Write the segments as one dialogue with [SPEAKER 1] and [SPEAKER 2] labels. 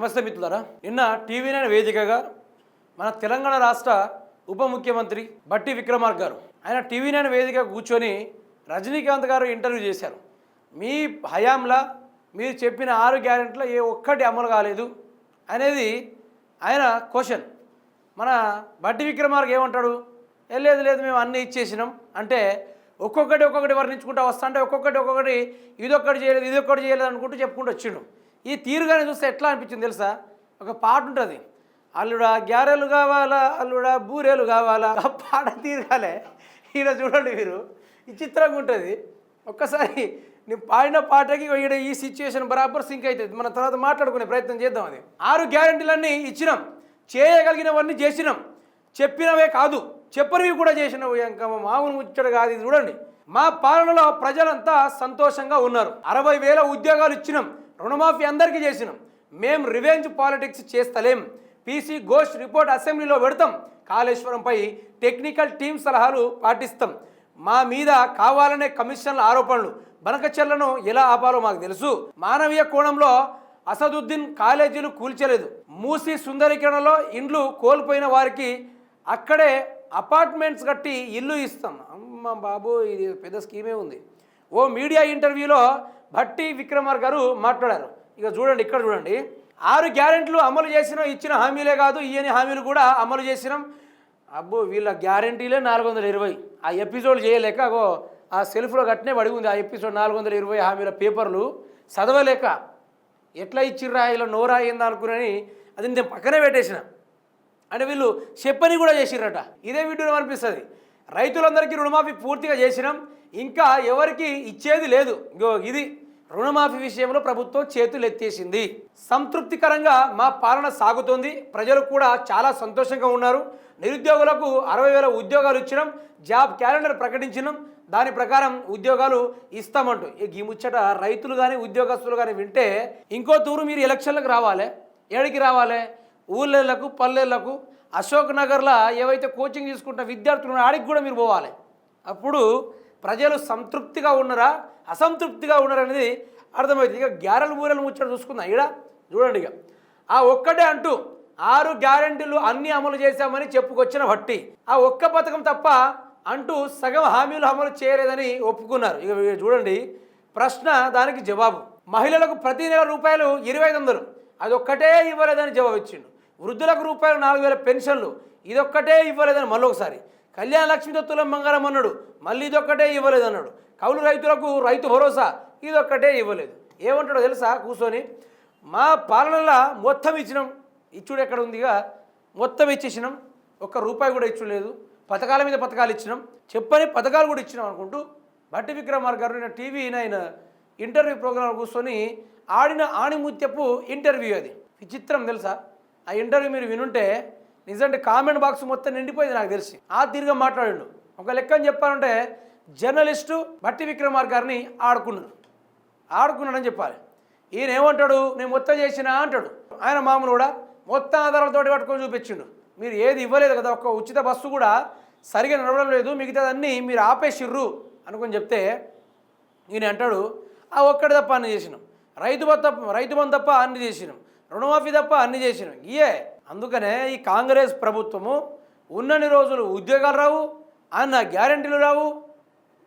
[SPEAKER 1] నమస్తే మిత్రులారా. నిన్న టీవీ నైన్ వేదికగా మన తెలంగాణ రాష్ట్ర ఉప ముఖ్యమంత్రి బట్టి విక్రమార్క గారు ఆయన టీవీ నైన్ వేదిక కూర్చొని రజనీకాంత్ గారు ఇంటర్వ్యూ చేశారు. మీ హయాంలా మీరు చెప్పిన ఆరు గ్యారెంటీలో ఏ ఒక్కటి అమలు కాలేదు అనేది ఆయన క్వశ్చన్. మన బట్టి విక్రమార్క ఏమంటాడు? లేదు లేదు మేము అన్నీ ఇచ్చేసినాం అంటే ఒక్కొక్కటి ఒక్కొక్కటి వర్ణించుకుంటూ వస్తా అంటే ఒక్కొక్కటి ఒక్కొక్కటి ఇదొక్కటి చేయలేదు ఇదొక్కటి చేయలేదు అనుకుంటూ చెప్పుకుంటూ వచ్చిండు. ఈ తీరుగానే చూస్తే ఎట్లా అనిపించింది తెలుసా? ఒక పాట ఉంటుంది. అల్లుడా గ్యారెలు కావాలా? అల్లుడా బూరేలు కావాలా? ఆ పాట తీరగాలే ఈయన చూడండి మీరు విచిత్రంగా ఉంటుంది. ఒక్కసారి నేను పాడిన పాటకి ఈడ ఈ సిచ్యువేషన్ బరాబర్ సింక్ అవుతుంది. మన తర్వాత మాట్లాడుకునే ప్రయత్నం చేద్దాం అది. ఆరు గ్యారెంటీలన్నీ ఇచ్చినాం. చేయగలిగినవన్నీ చేసినాం. చెప్పినవే కాదు. చెప్పనివి కూడా చేసినవి ఇంకా మామూలు ముచ్చట కాదు ఇది. చూడండి. మా పాలనలో ప్రజలంతా సంతోషంగా ఉన్నారు. అరవై వేల ఉద్యోగాలు ఇచ్చినాం. రుణమాఫీ అందరికీ చేసినాం. మేం రివెంజ్ పాలిటిక్స్ చేస్తలేం. పీసీ ఘోష్ రిపోర్ట్ అసెంబ్లీలో పెడతాం. కాళేశ్వరంపై టెక్నికల్ టీం సలహాలు పాటిస్తాం. మా మీద కావాలనే కమిషన్ల ఆరోపణలు బనకచెర్లను ఎలా ఆపాలో మాకు తెలుసు. మానవీయ కోణంలో అసదుద్దీన్ కాలేజీలు కూల్చలేదు. మూసి సుందరీకరణలో ఇండ్లు కోల్పోయిన వారికి అక్కడే అపార్ట్మెంట్స్ కట్టి ఇల్లు ఇస్తాం. అమ్మ బాబు ఇది పెద్ద స్కీమే ఉంది. ఓ మీడియా ఇంటర్వ్యూలో భట్టి విక్రమార్ గారు మాట్లాడారు. ఇక చూడండి ఇక్కడ చూడండి. ఆరు గ్యారెంటీలు అమలు చేసినాం ఇచ్చిన హామీలే కాదు ఇయ్యని హామీలు కూడా అమలు చేసినాం. అబ్బో వీళ్ళ గ్యారంటీలే నాలుగు వందల ఇరవై. ఆ ఎపిసోడ్ చేయలేక అగో ఆ సెల్ఫ్లో కట్టినే పడి ఉంది ఆ ఎపిసోడ్ నాలుగు వందల ఇరవై హామీల పేపర్లు. చదవలేక ఎట్లా ఇచ్చిర్రా ఇలా నోరా అయిందా అనుకుని అది నేను పక్కనే పెట్టేసిన. అంటే వీళ్ళు చెప్పని కూడా చేసిర్రట. ఇదే వీడియో అనిపిస్తుంది. రైతులందరికీ రుణమాఫీ పూర్తిగా చేసినాం. ఇంకా ఎవరికి ఇచ్చేది లేదు. ఇగో ఇది రుణమాఫీ విషయంలో ప్రభుత్వం చేతులు ఎత్తేసింది. సంతృప్తికరంగా మా పాలన సాగుతోంది. ప్రజలు కూడా చాలా సంతోషంగా ఉన్నారు. నిరుద్యోగులకు అరవై వేల ఉద్యోగాలు ఇచ్చినాం. జాబ్ క్యాలెండర్ ప్రకటించినాం. దాని ప్రకారం ఉద్యోగాలు ఇస్తామంటూ. ఈ ముచ్చట రైతులు కానీ ఉద్యోగస్తులు కానీ వింటే ఇంకో తూరు మీరు ఎలక్షన్లకు రావాలి. ఏడికి రావాలి? ఊళ్ళకు పల్లెళ్ళకు అశోక్ నగర్లో ఏవైతే కోచింగ్ తీసుకుంటున్న విద్యార్థులు ఆడికి కూడా మీరు పోవాలి. అప్పుడు ప్రజలు సంతృప్తిగా ఉన్నారా? అసంతృప్తిగా ఉన్నారా అనేది అర్థమవుతుంది. ఇక గ్యారెలు బూరెలు ముచ్చట చూసుకుందాం. ఈడ చూడండి ఇక. ఆ ఒక్కటే అంటూ ఆరు గ్యారెంటీలు అన్ని అమలు చేశామని చెప్పుకొచ్చిన భట్టి. ఆ ఒక్క పథకం తప్ప అంటూ సగం హామీలు అమలు చేయలేదని ఒప్పుకున్నారు. ఇక ఇక చూడండి. ప్రశ్న దానికి జవాబు. మహిళలకు ప్రతి నెల రూపాయలు ఇరవై ఐదు వందలు. అదొక్కటే ఇవ్వలేదని జవాబు ఇచ్చిండు. వృద్ధులకు రూపాయలు నాలుగు వేల పెన్షన్లు. ఇదొక్కటే ఇవ్వలేదని మళ్ళొకసారి. కళ్యాణ లక్ష్మితో తులం బంగారం అన్నాడు. మళ్ళీ ఇదొక్కటే ఇవ్వలేదు అన్నాడు. కౌలు రైతులకు రైతు భరోసా ఇదొక్కటే ఇవ్వలేదు. ఏమంటాడో తెలుసా? కూర్చొని మా పాలనలో మొత్తం ఇచ్చినాం. ఇచ్చుడు ఎక్కడ ఉందిగా మొత్తం ఇచ్చేసినాం. ఒక్క రూపాయి కూడా ఇచ్చలేదు. పథకాల మీద పథకాలు ఇచ్చినాం. చెప్పని పథకాలు కూడా ఇచ్చినాం అనుకుంటూ భట్టి విక్రమార్ గారు నేను టీవీ ఆయన ఇంటర్వ్యూ ప్రోగ్రాం కూర్చొని ఆడిన ఆణిముత్యపు ఇంటర్వ్యూ అది. విచిత్రం తెలుసా? ఆ ఇంటర్వ్యూ మీరు వినుంటే నిజంటే కామెంట్ బాక్స్ మొత్తం నిండిపోయింది నాకు తెలిసి. ఆ తీరుగా మాట్లాడిండు. ఒక లెక్కని చెప్పాలంటే జర్నలిస్టు బట్టి విక్రమార్ గారిని ఆడుకున్నాడు. ఆడుకున్నాడని చెప్పాలి. ఈయన ఏమంటాడు? నేను మొత్తం చేసినా అంటాడు. ఆయన మామూలు కూడా మొత్తం ఆధారాలతోటి పట్టుకొని చూపించిండు. మీరు ఏది ఇవ్వలేదు కదా ఒక ఉచిత బస్సు కూడా సరిగా నడవడం లేదు మిగతాదన్నీ మీరు ఆపేసిర్రు అనుకొని చెప్తే ఈయన అంటాడు ఆ ఒక్కటి తప్ప అన్ని చేసినాం. రైతు తప్ప రైతు బంధు తప్ప అన్ని చేసినాం. రుణమాఫీ తప్ప అన్ని చేసినాం. ఇయే అందుకనే ఈ కాంగ్రెస్ ప్రభుత్వము ఉన్నన్ని రోజులు ఉద్యోగాలు రావు అన్న గ్యారంటీలు రావు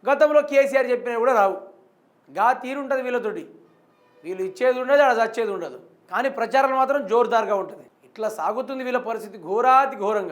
[SPEAKER 1] గతంలో కేసీఆర్ చెప్పినవి కూడా రావు. గా తీరుంటుంది వీళ్ళతోటి. వీళ్ళు ఇచ్చేది ఉండదు అక్కడ చచ్చేది ఉండదు. కానీ ప్రచారం మాత్రం జోరుదారుగా ఉంటుంది. ఇట్లా సాగుతుంది వీళ్ళ పరిస్థితి ఘోరాతి ఘోరంగా.